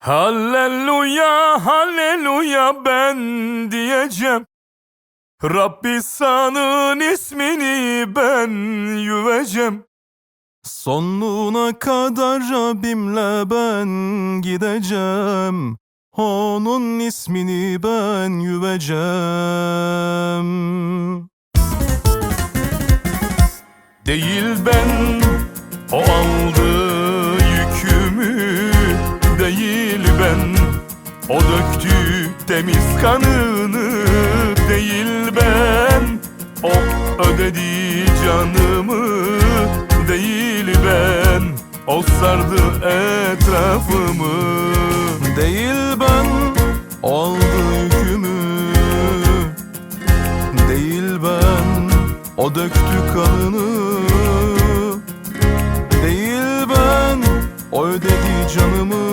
Halleluya, halleluya ben diyeceğim. Rabbi sanın ismini ben yüveceğim. Sonuna kadar Rabbimle ben gideceğim. Onun ismini ben yüveceğim. Değil ben o aldı o döktü temiz kanını Değil ben. O ödedi canımı Değil ben. O sardı etrafımı Değil ben. Aldı yükümü Değil ben. O döktü kanını Değil ben. O ödedi canımı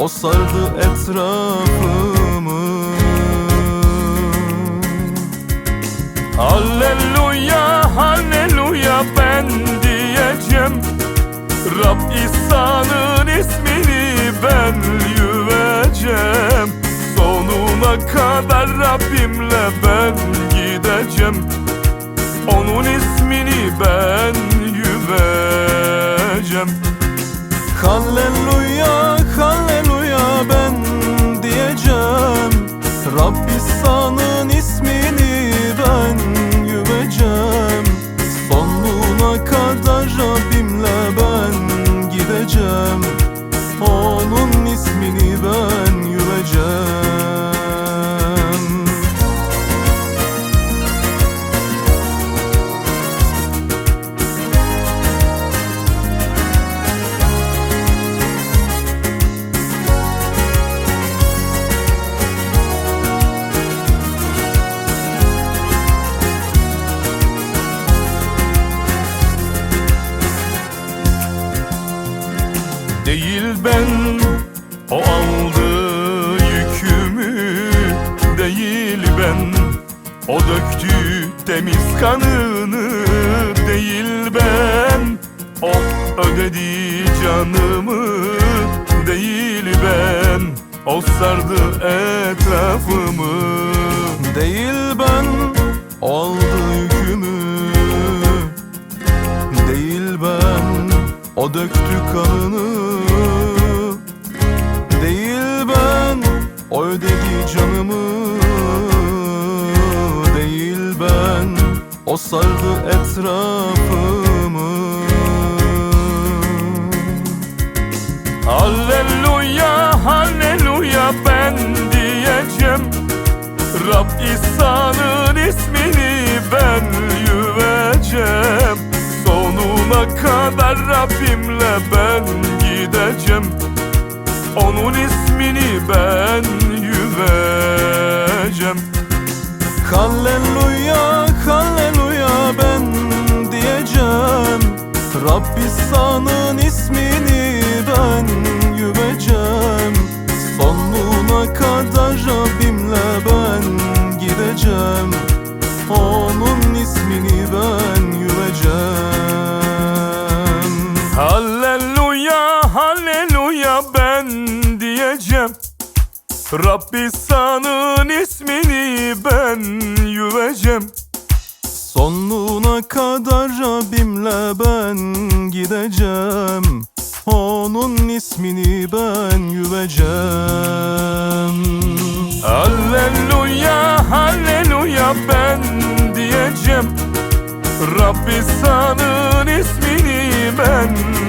o sardı etrafımı. Halleluya halleluya ben diyeceğim. Rab İsa'nın ismini ben yüveceğim Sonuna kadar Rabbimle ben gideceğim. Onun ismini ben yüveceğim Halleluya Değil ben o aldı yükümü Değil ben o döktü temiz kanını Değil ben o ödedi canımı Değil ben o sardı etrafımı. Değil ben o aldı yükümü Değil ben o döktü kanını o sardı etrafımı. Halleluya halleluya ben diyeceğim. Rab İsa'nın ismini ben yüveceğim Sonuna kadar Rabbimle ben gideceğim. Onun ismini ben Rab İsa'nın ismini ben yüveceğim. Sonuna kadar Rabbimle ben gideceğim. Onun ismini ben yüveceğim. Halleluya halleluya ben diyeceğim. Rabbi sanın ismini ben yüveceğim kadar Rabbimle ben gideceğim. Onun ismini ben yüveceğim Halleluya halleluya ben diyeceğim. Rabbi sanın ismini ben